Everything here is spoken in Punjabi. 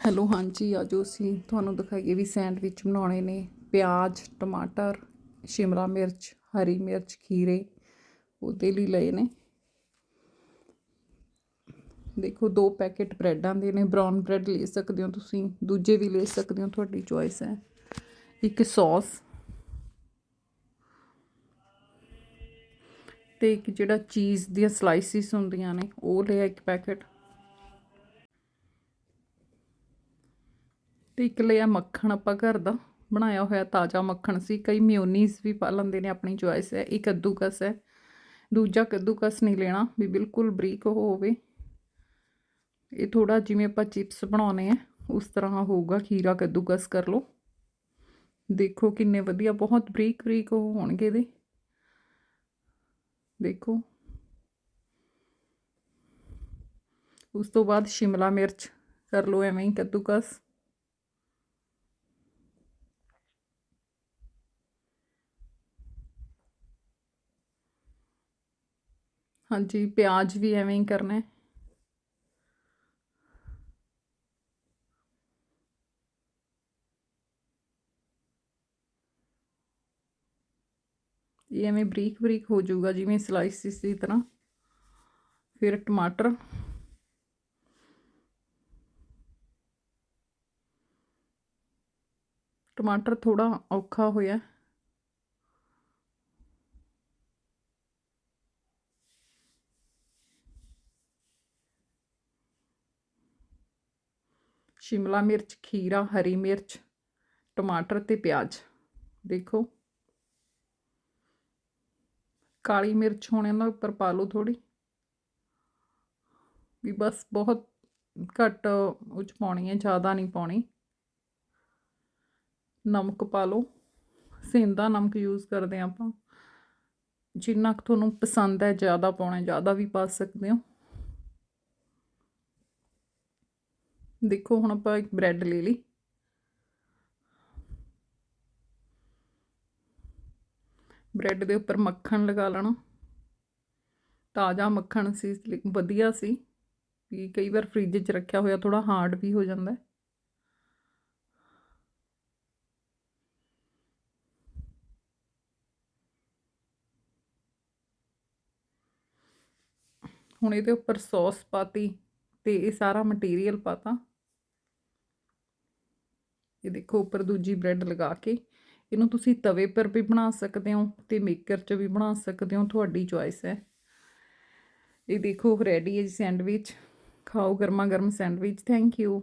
ਹੈਲੋ, ਹਾਂਜੀ ਅੱਜ ਅਸੀਂ ਤੁਹਾਨੂੰ ਦਿਖਾਈਏ ਵੀ ਸੈਂਡਵਿਚ ਬਣਾਉਣੇ ਨੇ। ਪਿਆਜ਼, ਟਮਾਟਰ, ਸ਼ਿਮਲਾ ਮਿਰਚ, ਹਰੀ ਮਿਰਚ, ਖੀਰੇ ਉਹਦੇ ਲਈ ਲਏ ਨੇ। ਦੇਖੋ, ਦੋ ਪੈਕੇਟ ਬ੍ਰੈਡਾਂ ਦੇ ਨੇ। ਬ੍ਰਾਊਨ ਬ੍ਰੈਡ ਲੈ ਸਕਦੇ ਹੋ ਤੁਸੀਂ, ਦੂਜੇ ਵੀ ਲੈ ਸਕਦੇ ਹੋ, ਤੁਹਾਡੀ ਚੋਇਸ ਹੈ। ਇੱਕ ਸੌਸ ਤੇ ਇੱਕ ਜਿਹੜਾ ਚੀਜ਼ ਦੀਆਂ ਸਲਾਈਸਿਸ ਹੁੰਦੀਆਂ ਨੇ, ਉਹ ਲਿਆ ਇੱਕ ਪੈਕੇਟ। ਤੇ ਇੱਕ ਲਿਆ ਮੱਖਣ ਆਪਾਂ ਘਰ ਦਾ ਬਣਾਇਆ ਹੋਇਆ ਤਾਜ਼ਾ ਮੱਖਣ ਸੀ। ਕਈ ਮਿਓਨੀਜ਼ ਵੀ ਪਾ ਲੈਂਦੇ ਨੇ, ਆਪਣੀ ਚੋਇਸ ਹੈ, ਇਹ ਕੱਦੂਕਸ ਹੈ। ਦੂਜਾ ਕੱਦੂਕਸ ਨਹੀਂ ਲੈਣਾ, ਵੀ ਬਿਲਕੁਲ ਬਰੀਕ ਉਹ ਹੋਵੇ। ਇਹ ਥੋੜਾ ਜਿਵੇਂ ਆਪਾਂ ਚਿਪਸ ਬਣਾਉਨੇ ਆ, ਉਸ ਤਰ੍ਹਾਂ ਹੋਊਗਾ, ਖੀਰਾ ਕੱਦੂਕਸ ਕਰ ਲਓ। ਦੇਖੋ ਕਿੰਨੇ ਵਧੀਆ, ਬਹੁਤ ਬਰੀਕ ਬਰੀਕ ਉਹ ਹੋਣਗੇ ਇਹਦੇ। ਦੇਖੋ। ਉਸ ਤੋਂ ਬਾਅਦ ਸ਼ਿਮਲਾ ਮਿਰਚ ਕਰ ਲਓ, ਐਵੇਂ ਹੀ ਕੱਦੂਕਸ। ਹਾਂਜੀ, ਪਿਆਜ਼ ਵੀ ਐਵੇਂ ਹੀ ਕਰਨਾ ਹੈ। ਇਹ ਐਵੇਂ ਬਰੀਕ ਬਰੀਕ ਹੋ ਜਾਊਗਾ, ਜਿਵੇਂ ਸਲਾਈਸਿਸ ਦੀ ਤਰ੍ਹਾਂ। ਫਿਰ ਟਮਾਟਰ। ਟਮਾਟਰ ਥੋੜਾ ਔਖਾ ਹੋਇਆ। ਸ਼ਿਮਲਾ ਮਿਰਚ, ਖੀਰਾ, ਹਰੀ ਮਿਰਚ, ਟਮਾਟਰ ਤੇ ਪਿਆਜ਼। ਦੇਖੋ। ਕਾਲੀ ਮਿਰਚ ਹੋਣੇ ਨਾਲ ਉੱਪਰ ਪਾ ਲਓ ਥੋੜੀ ਵੀ ਬਸ ਬਹੁਤ ਘੱਟ ਉਹ ਚ ਪਾਉਣੀ ਹੈ, ਜ਼ਿਆਦਾ ਨਹੀਂ ਪਾਉਣੀ। ਨਮਕ ਪਾ ਲਓ। ਸਿੰਦਾ ਨਮਕ ਯੂਜ਼ ਕਰਦੇ ਹਾਂ ਆਪਾਂ। ਜਿੰਨਾ ਕੁ ਤੁਹਾਨੂੰ ਪਸੰਦ ਹੈ, ਜ਼ਿਆਦਾ ਪਾਉਣਾ ਜ਼ਿਆਦਾ ਵੀ ਪਾ ਸਕਦੇ ਹੋ। ਦੇਖੋ, ਹੁਣ ਆਪਾਂ ਇੱਕ ਬ੍ਰੈਡ ਲੈ ਲਈ। ਬ੍ਰੈਡ ਦੇ ਉੱਪਰ ਮੱਖਣ ਲਗਾ ਲੈਣਾ। ਤਾਜ਼ਾ ਮੱਖਣ ਸੀ ਵਧੀਆ ਸੀ। ਵੀ ਕਈ ਵਾਰ ਫ੍ਰਿਜ 'ਚ ਰੱਖਿਆ ਹੋਇਆ ਥੋੜਾ ਹਾਰਡ ਵੀ ਹੋ ਜਾਂਦਾ। ਹੁਣ ਇਹਦੇ ਉੱਪਰ ਸੌਸ ਪਾਤੀ ਤੇ ਇਹ ਸਾਰਾ ਮਟੀਰੀਅਲ ਪਾਤਾ। ਇਹ ਦੇਖੋ ਉੱਪਰ ਦੂਜੀ ਬ੍ਰੈਡ ਲਗਾ ਕੇ ਇਹਨੂੰ ਤੁਸੀਂ ਤਵੇ ਪਰ ਵੀ ਬਣਾ ਸਕਦੇ ਹੋ ਤੇ ਮੇਕਰ 'ਚ ਵੀ ਬਣਾ ਸਕਦੇ ਹੋ, ਤੁਹਾਡੀ ਚੋਇਸ ਹੈ। ਇਹ ਦੇਖੋ ਰੈਡੀ ਹੈ ਜੀ ਸੈਂਡਵਿਚ ਖਾਓ ਗਰਮਾ ਗਰਮ ਸੈਂਡਵਿਚ ਥੈਂਕ ਯੂ